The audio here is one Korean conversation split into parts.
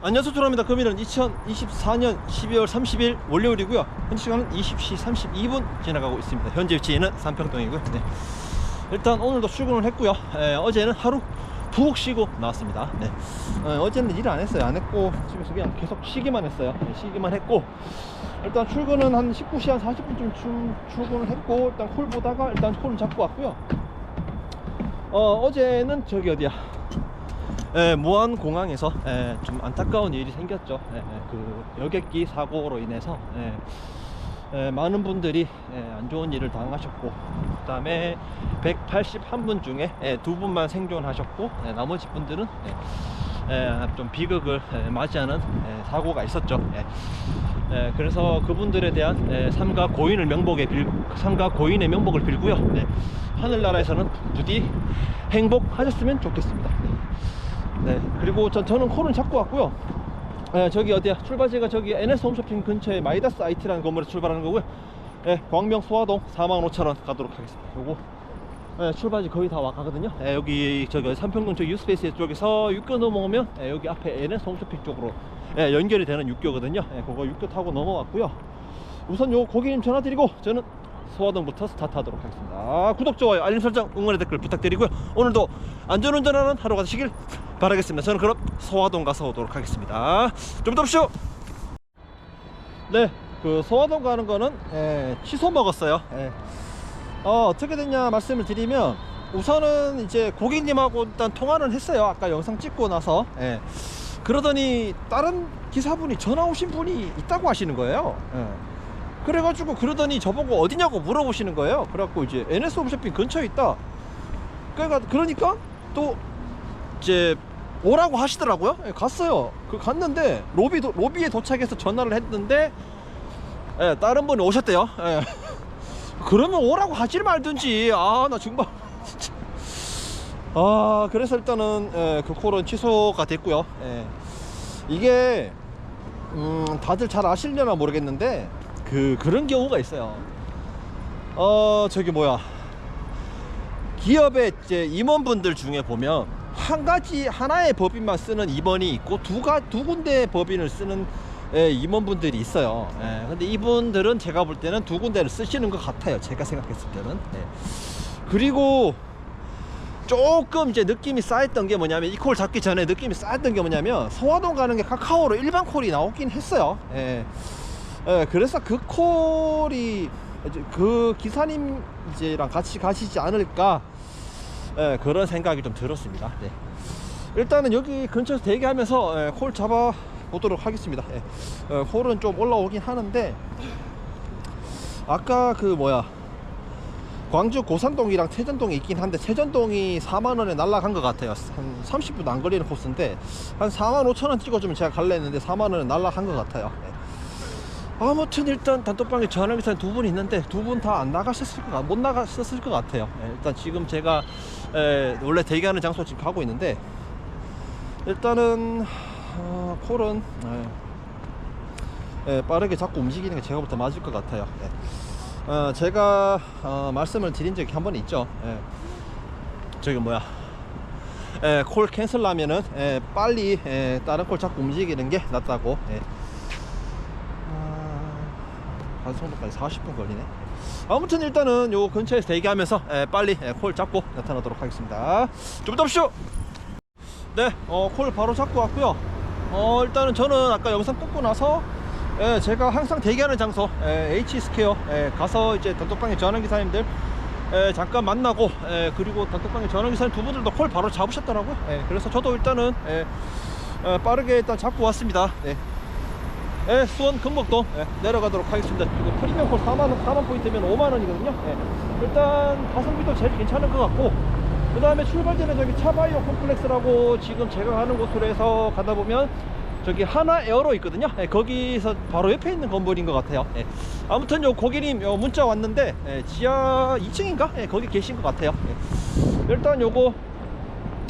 안녕하세요. 조합니다. 금일은 2024년 12월 30일 월요일이고요. 현재 시간은 20시 32분 지나가고 있습니다. 현재 위치는 삼평동이고요. 네. 일단 오늘도 출근을 했고요. 에, 어제는 하루 푹 쉬고 나왔습니다. 네. 어, 제는 일을 안 했어요. 안 했고 집에서 그냥 계속 쉬기만 했어요. 네, 쉬기만 했고 일단 출근은 한 19시 한 40분쯤 출, 출근을 했고 일단 콜 보다가 일단 콜을 잡고 왔고요. 어, 어제는 저기 어디야 예, 무안 공항에서 예, 좀 안타까운 일이 생겼죠. 예, 예, 그 여객기 사고로 인해서 예, 예, 많은 분들이 예, 안 좋은 일을 당하셨고, 그다음에 181분 중에 예, 두 분만 생존하셨고, 예, 나머지 분들은 예, 예, 좀 비극을 예, 맞이하는 예, 사고가 있었죠. 예. 예, 그래서 그분들에 대한 예, 삼가 고인을 명복에 빌, 삼가 고인의 명복을 빌고요. 네. 하늘나라에서는 부디 행복하셨으면 좋겠습니다. 네. 그리고 전, 저는 콜은 잡고 왔고요. 네, 저기 어디야? 출발지가 저기 NS 홈쇼핑 근처에 마이다스 IT라는 건물에서 출발하는 거고요. 네, 광명 소화동 45,000원 가도록 하겠습니다. 요거 네, 출발지 거의 다 와가거든요. 네, 여기 저기 삼평동 저 유스페이스 쪽에서 육교 넘어오면 네, 여기 앞에 NS 홈쇼핑 쪽으로 네, 연결이 되는 육교거든요. 네, 그거 육교 타고 넘어왔고요. 우선 요 고객님 전화 드리고 저는 소화동부터 스타트하도록 하겠습니다. 아, 구독, 좋아요, 알림 설정, 응원의 댓글 부탁드리고요. 오늘도 안전운전하는 하루가 되시길 바라겠습니다. 저는 그럼 소화동 가서 오도록 하겠습니다. 좀더 오십시오. 네, 그 소화동 가는 거는 예, 취소 먹었어요. 예. 어, 어떻게 됐냐 말씀을 드리면 우선은 이제 고객님하고 일단 통화를 했어요. 아까 영상 찍고 나서. 예. 그러더니 다른 기사분이 전화 오신 분이 있다고 하시는 거예요. 예. 그래가지고 그러더니 저보고 어디냐고 물어보시는 거예요. 그래갖고 이제 NS 홈쇼핑 근처에 있다. 그러니까 그러니까 또 이제 오라고 하시더라고요. 예, 갔어요. 그 갔는데 로비 도, 로비에 도착해서 전화를 했는데 예, 다른 분이 오셨대요. 예. 그러면 오라고 하지 말든지. 아 나 정말 진짜. 아 그래서 일단은 예, 그 콜은 취소가 됐고요. 예. 이게 음, 다들 잘 아시려나 모르겠는데 그 그런 경우가 있어요. 어 저기 뭐야 기업의 이제 임원분들 중에 보면 한 가지 하나의 법인만 쓰는 임원이 있고 두가 두 군데 법인을 쓰는 예, 임원분들이 있어요. 예, 근데 이분들은 제가 볼 때는 두 군데를 쓰시는 것 같아요. 제가 생각했을 때는. 예. 그리고 조금 이제 느낌이 쌓였던 게 뭐냐면 이 콜 잡기 전에 느낌이 쌓였던 게 뭐냐면 소화동 가는 게 카카오로 일반 콜이 나오긴 했어요. 예. 예, 그래서 그 콜이 그 기사님 이제랑 같이 가시지 않을까 예, 그런 생각이 좀 들었습니다. 네. 일단은 여기 근처에서 대기하면서 예, 콜 잡아 보도록 하겠습니다. 예. 어, 콜은 좀 올라오긴 하는데 아까 그 뭐야 광주 고산동이랑 태전동이 있긴 한데 태전동이 4만 원에 날라간 것 같아요. 한 30분 안 걸리는 코스인데 한 4만 5천 원 찍어주면 제가 갈래 했는데 4만 원에 날라간 것 같아요. 예. 아무튼 일단 단톡방에 전화기 사람 두분 있는데 두 분 다 안 나가셨을 것, 같- 못 나가셨을 것 같아요. 예, 일단 지금 제가 에, 원래 대기하는 장소 지금 가고 있는데 일단은 어, 콜은 예, 예, 빠르게 자꾸 움직이는 게 제가 부터 맞을 것 같아요. 예. 어, 제가 어, 말씀을 드린 적이 한 번 있죠. 예. 저기 뭐야? 예, 콜 캔슬 하면은 예, 빨리 예, 다른 콜 자꾸 움직이는 게 낫다고. 예. 아, 반송도까지 40분 걸리네. 아무튼 일단은 요 근처에서 대기하면서 예, 빨리 예, 콜 잡고 나타나도록 하겠습니다. 좀더 오십시오. 네, 어, 콜 바로 잡고 왔고요. 어, 일단은 저는 아까 영상 끊고 나서 예, 제가 항상 대기하는 장소 예, H 스퀘어 예, 가서 이제 단톡방에 전화 기사님들 예, 잠깐 만나고 예, 그리고 단톡방에 전화 기사님 두 분들도 콜 바로 잡으셨더라고요. 예, 그래서 저도 일단은 예, 어, 빠르게 일단 잡고 왔습니다. 네. 예, 수원 금목동 예, 내려가도록 하겠습니다. 이거 프리미엄 콜 4만원, 4만 포인트면 5만원이거든요. 예. 일단 가성비도 제일 괜찮은 것 같고, 그 다음에 출발전에 저기 차바이오 콤플렉스라고 지금 제가 가는 곳으로 해서 가다 보면 저기 하나 에어로 있거든요. 예, 거기서 바로 옆에 있는 건물인 것 같아요. 예. 아무튼 요 고객님 요 문자 왔는데 예, 지하 2층인가? 예, 거기 계신 것 같아요. 예. 일단 요거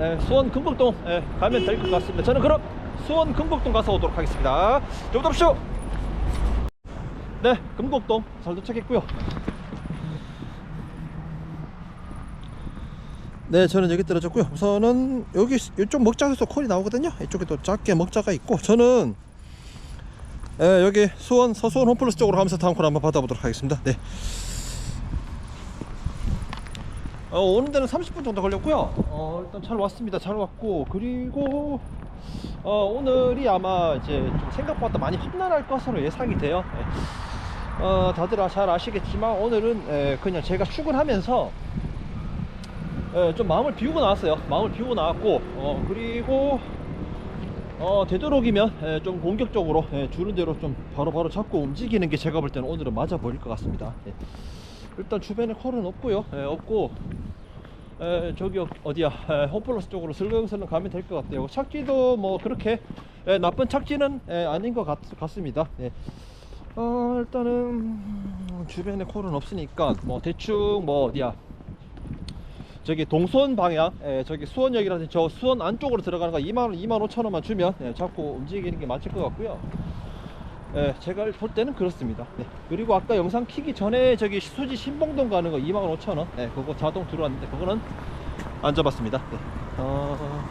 예, 수원 금곡동 예, 가면 될 것 같습니다. 저는 그럼 수원 금곡동 가서 오도록 하겠습니다. 좀 더십시오. 네, 금곡동 잘 도착했고요. 네, 저는 여기 떨어졌고요. 우선은 여기 이쪽 먹자에서 콜이 나오거든요. 이쪽에 또 작게 먹자가 있고 저는 예, 여기 수원 서수원 홈플러스 쪽으로 가면서 다음 콜 한번 받아보도록 하겠습니다. 네. 어, 오는 데는 30분 정도 걸렸고요. 어, 일단 잘 왔습니다. 잘 왔고 그리고 어, 오늘이 아마 이제 좀 생각보다 많이 험난할 것으로 예상이 돼요. 예. 어, 다들 아- 잘 아시겠지만 오늘은 예, 그냥 제가 출근하면서 예, 좀 마음을 비우고 나왔어요. 마음을 비우고 나왔고 어, 그리고 어, 되도록이면 예, 좀 공격적으로 예, 주는 대로 좀 바로바로 잡고 움직이는 게 제가 볼 때는 오늘은 맞아 보일 것 같습니다. 예. 일단 주변에 콜은 없고요. 예, 없고 에, 저기 어- 어디야? 에, 홈플러스 쪽으로 슬렁슬렁 가면 될 것 같아요. 착지도 뭐 그렇게 에, 나쁜 착지는 에, 아닌 것 같, 같습니다. 예. 어, 일단은 음, 주변에 콜은 없으니까 뭐 대충 뭐 어디야? 저기 동수원 방향 에, 저기 수원역이라든지 저 수원 안쪽으로 들어가는 거 2만 원 2만 5천 원만 주면 예, 잡고 움직이는 게 맞을 것 같고요 예, 제가 볼 때는 그렇습니다. 네. 그리고 아까 영상 키기 전에 저기 수지 신봉동 가는 거 25,000원. 네, 그거 자동 들어왔는데 그거는 안 잡았습니다. 네. 어...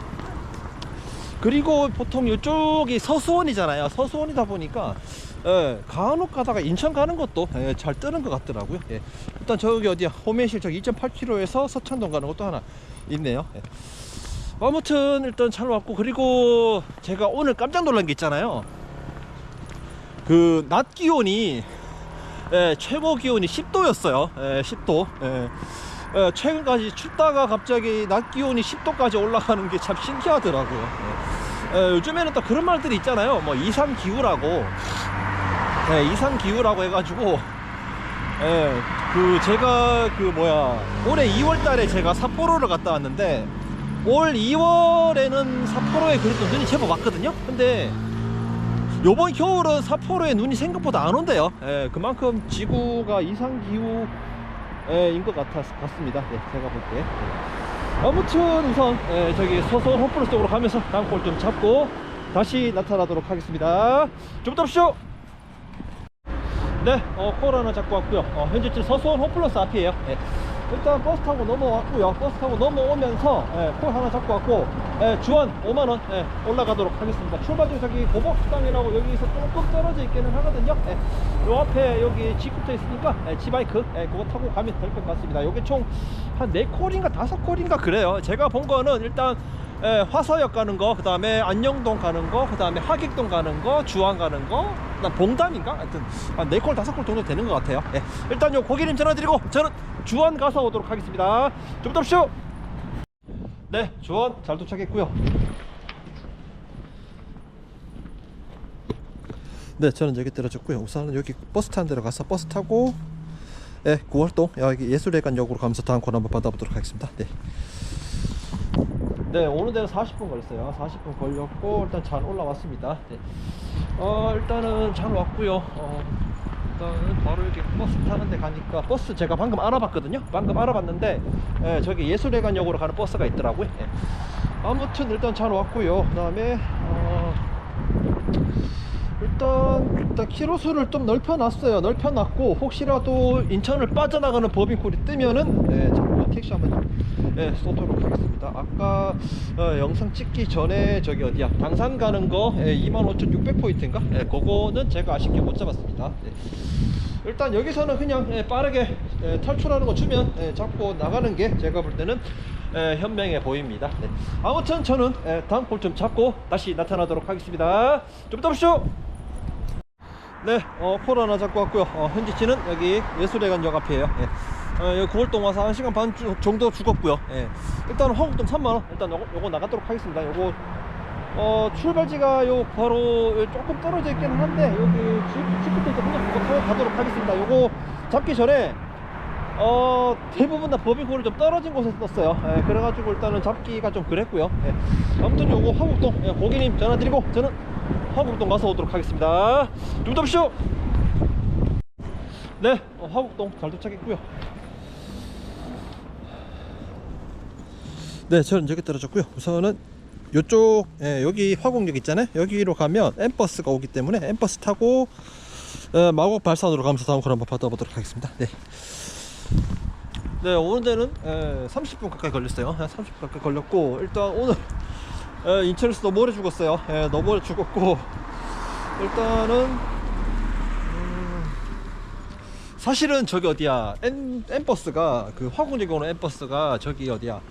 그리고 보통 이쪽이 서수원이잖아요. 서수원이다 보니까 예, 간혹 가다가 인천 가는 것도 예, 잘 뜨는 것 같더라고요. 예. 일단 저기 어디야 호메실 저기 2.8km에서 서창동 가는 것도 하나 있네요. 예. 아무튼 일단 잘 왔고 그리고 제가 오늘 깜짝 놀란 게 있잖아요. 그 낮 기온이 예, 최고 기온이 10도였어요. 예, 10도. 예. 예, 최근까지 춥다가 갑자기 낮 기온이 10도까지 올라가는 게 참 신기하더라고요. 예. 예, 요즘에는 또 그런 말들이 있잖아요. 뭐 이상 기후라고. 예, 이상 기후라고 해가지고 예, 그 제가 그 뭐야 올해 2월달에 제가 삿포로를 갔다 왔는데 올 2월에는 삿포로에 그래도 눈이 제법 왔거든요. 근데 요번 겨울은 삿포로에 눈이 생각보다 안 온대요. 예, 그만큼 지구가 이상 기후인 것 같았, 같습니다. 예, 제가 볼 때. 예. 아무튼 우선 예, 저기 서서 홈플러스 쪽으로 가면서 다음 골 좀 잡고 다시 나타나도록 하겠습니다. 좀 더십시오. 네, 어, 콜 하나 잡고 왔고요. 어, 현재 지금 서수원 홈플러스 앞이에요. 예. 일단 버스 타고 넘어왔고요. 버스 타고 넘어오면서 예, 콜 하나 잡고 왔고 예, 주원 5만 원 예, 올라가도록 하겠습니다. 출발 중 저기 고복식당이라고 여기서 조금 떨어져 있기는 하거든요. 예, 요 앞에 여기 집 붙어 있으니까 예, 지바이크 예, 그거 타고 가면 될 것 같습니다. 요게 총 한 4콜인가 5콜인가 그래요. 제가 본 거는 일단 예, 화서역 가는 거, 그 다음에 안녕동 가는 거, 그 다음에 하객동 가는 거, 주안 가는 거, 그다음 봉담인가? 하여튼 한 4콜, 5콜 정도 되는 것 같아요. 예. 일단 요 고객님 전화드리고 저는 주안 가서 오도록 하겠습니다. 좀 더십시오. 네, 주안 잘 도착했고요. 네, 저는 여기 떨어졌고요. 우선은 여기 버스 타는 데로 가서 버스 타고 예, 9월동 여기 예술회관 역으로 가면서 다음 콜 한번 받아보도록 하겠습니다. 네. 네, 오는 데는 40분 걸렸어요. 40분 걸렸고 일단 잘 올라왔습니다. 네. 어, 일단은 잘 왔고요. 어, 일단은 바로 여기 버스 타는 데 가니까 버스 제가 방금 알아봤거든요. 방금 알아봤는데 예, 저기 예술회관역으로 가는 버스가 있더라고요. 예. 아무튼 일단 잘 왔고요. 그 다음에 어, 일단 일단 키로수를 좀 넓혀놨어요. 넓혀놨고 혹시라도 인천을 빠져나가는 법인콜이 뜨면은 네, 택시 한번 네, 쏘도록 하겠습니다. 아까 어, 영상 찍기 전에 저기 어디야 당산 가는 거 예, 25,600포인트인가? 예, 그거는 제가 아쉽게 못 잡았습니다. 네. 일단 여기서는 그냥 예, 빠르게 예, 탈출하는 거 주면 예, 잡고 나가는 게 제가 볼 때는 예, 현명해 보입니다. 네. 아무튼 저는 예, 다음 골좀 잡고 다시 나타나도록 하겠습니다. 좀 이따 보시죠. 네, 어, 코로나 잡고 왔고요. 어, 현지치는 여기 예술회관 역 앞이에요. 예. 어, 여기 9월동 와서 1시간 반 주- 정도 죽었고요. 예. 일단 화곡동 3만원. 일단 요거, 요거 나가도록 하겠습니다. 요거, 어, 출발지가 요 바로 요 조금 떨어져 있기는 한데, 여기 집, 집 붙어 있거든요. 그거 가도록 하겠습니다. 요거 잡기 전에, 어, 대부분 다 법인콜을 좀 떨어진 곳에 떴어요. 예, 그래가지고 일단은 잡기가 좀 그랬고요. 예. 아무튼 요거 화곡동, 예, 고객님 전화드리고, 저는 화곡동 가서 오도록 하겠습니다. 좀 더십시오. 네, 어, 화곡동 잘 도착했고요. 네, 저는 여기 떨어졌고요. 우선은 요쪽 예, 여기 화곡역 있잖아요. 여기로 가면 엠버스가 오기 때문에 엠버스 타고 어, 마곡 발산으로 가면서 다음 걸 한번 받아보도록 하겠습니다. 네. 네, 오는 데는 에, 30분 가까이 걸렸어요. 한 30분 가까이 걸렸고 일단 오늘 에, 인천에서 너무 오래 죽었어요. 에, 너무 오래 죽었고 일단은 음, 사실은 저기 어디야 N, N버스가 그 화공역에 오는 N버스가 저기 어디야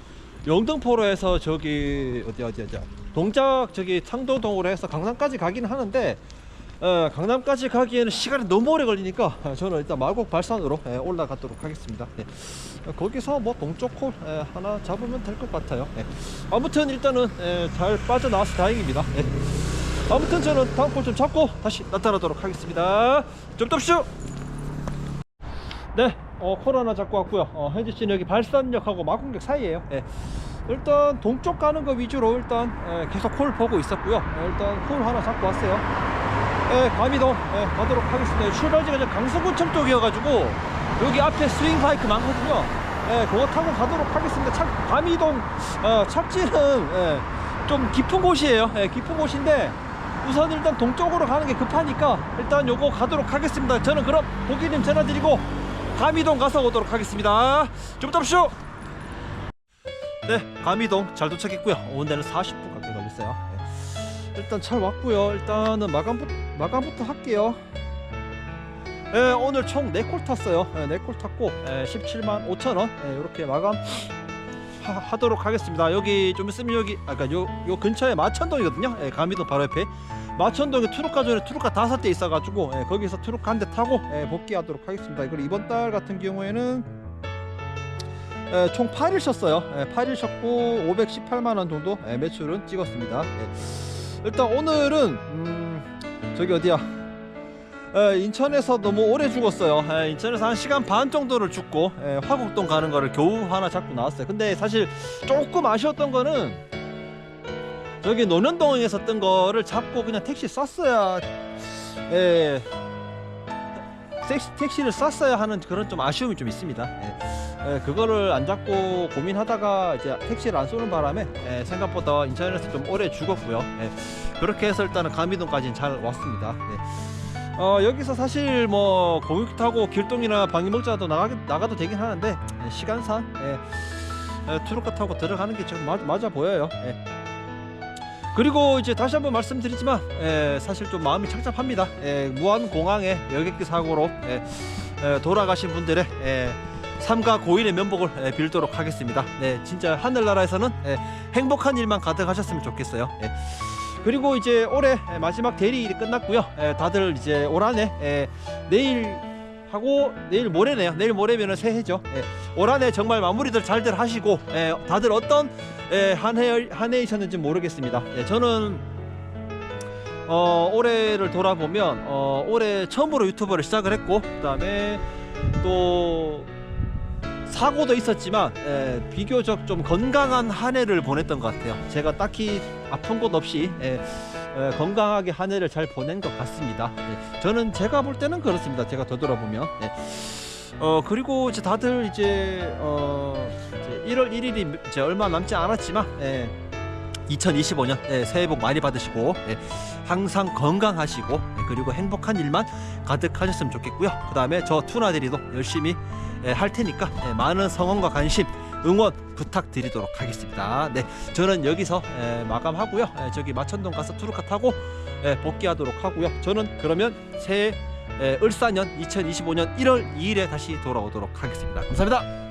영등포로에서 저기 어디 어디 어디야 동작 저기 창도동으로 해서 강남까지 가기는 하는데 어, 강남까지 가기에는 시간이 너무 오래 걸리니까 어, 저는 일단 마곡 발산으로 예, 올라가도록 하겠습니다. 네. 어, 거기서 뭐 동쪽 홀 예, 하나 잡으면 될 것 같아요. 예. 아무튼 일단은 예, 잘 빠져나와서 다행입니다. 예. 아무튼 저는 다음 홀 좀 잡고 다시 나타나도록 하겠습니다. 좀 덥쇼. 네, 어, 코로나 잡고 왔고요. 어, 현재 씨는 여기 발산역하고 마곡역 사이에요. 예. 일단 동쪽 가는 거 위주로 일단 예, 계속 홀 보고 있었고요. 예, 일단 홀 하나 잡고 왔어요. 예, 감이동 예, 가도록 하겠습니다. 출발지가 강서구청 쪽이어가지고 여기 앞에 스윙 바이크 많거든요. 예, 그거 타고 가도록 하겠습니다. 착, 감이동 어, 착지는 예, 좀 깊은 곳이에요. 예, 깊은 곳인데 우선 일단 동쪽으로 가는 게 급하니까 일단 요거 가도록 하겠습니다. 저는 그럼 고객님 전화드리고 감이동 가서 오도록 하겠습니다. 좀 더쇼. 네, 감이동 잘 도착했고요. 오는 데는 40분 가까이 걸렸어요. 네. 일단 잘 왔고요. 일단은 마감부터 마감부터 할게요. 예, 오늘 총 4콜 탔어요. 예, 4콜 탔고 예, 17만 5천 원 예, 이렇게 마감 하, 도록 하겠습니다. 여기 좀 있으면 여기 아까 요, 요 근처에 마천동이거든요. 예, 감이동 바로 옆에 마천동에 트루카 전에 트루카 다섯 대 있어가지고 예, 거기서 트루카 한 대 타고 예, 복귀하도록 하겠습니다. 그리고 이번 달 같은 경우에는 예, 총 8일 쉬었어요. 예, 8일 쉬었고 518만 원 정도 예, 매출은 찍었습니다. 예. 일단 오늘은 음, 저기 어디야? 에, 인천에서 너무 오래 죽었어요. 에, 인천에서 한 시간 반 정도를 죽고 에, 화곡동 가는 거를 겨우 하나 잡고 나왔어요. 근데 사실 조금 아쉬웠던 거는 저기 논현동에서 뜬 거를 잡고 그냥 택시 쐈어야 에, 택시, 택시를 쐈어야 하는 그런 좀 아쉬움이 좀 있습니다. 에, 에, 그거를 안 잡고 고민하다가 이제 택시를 안 쏘는 바람에 에, 생각보다 인천에서 좀 오래 죽었고요. 에, 그렇게 해서 일단은 감이동까지는 잘 왔습니다. 예. 어, 여기서 사실 뭐 공육 타고 길동이나 방위목자도 나가 나가도 되긴 하는데 예, 시간상 예, 예, 투르카 타고 들어가는 게 좀 맞아 보여요. 예. 그리고 이제 다시 한번 말씀드리지만 예, 사실 좀 마음이 착잡합니다. 예, 무한 공항에 여객기 사고로 예, 예, 돌아가신 분들의 예, 삼가 고인의 면복을 예, 빌도록 하겠습니다. 네, 진짜 하늘나라에서는 예, 행복한 일만 가득하셨으면 좋겠어요. 예. 그리고 이제 올해 마지막 대리 일이 끝났고요. 에, 다들 이제 올 한해 에, 내일 하고 내일 모레네요. 내일 모레면은 새해죠. 예. 올 한해 정말 마무리들 잘들 하시고 에, 다들 어떤 에, 한해 한 해이셨는지 모르겠습니다. 예, 저는 어, 올해를 돌아보면 어, 올해 처음으로 유튜버를 시작을 했고 그다음에 또 사고도 있었지만 에, 비교적 좀 건강한 한 해를 보냈던 것 같아요. 제가 딱히 아픈 곳 없이 에, 에, 건강하게 한 해를 잘 보낸 것 같습니다. 네, 저는 제가 볼 때는 그렇습니다. 제가 되돌아보면. 네. 어 그리고 이제 다들 이제 어 이제 1월 1일이 이제 얼마 남지 않았지만 예, 2025년 예, 새해 복 많이 받으시고 예, 항상 건강하시고 예, 그리고 행복한 일만 가득하셨으면 좋겠고요. 그 다음에 저 투나들이도 열심히 예, 할 테니까 예, 많은 성원과 관심 응원 부탁드리도록 하겠습니다. 네, 저는 여기서 예, 마감하고요. 예, 저기 마천동 가서 투르카 타고 예, 복귀하도록 하고요. 저는 그러면 새해 예, 을사년 2025년 1월 2일에 다시 돌아오도록 하겠습니다. 감사합니다.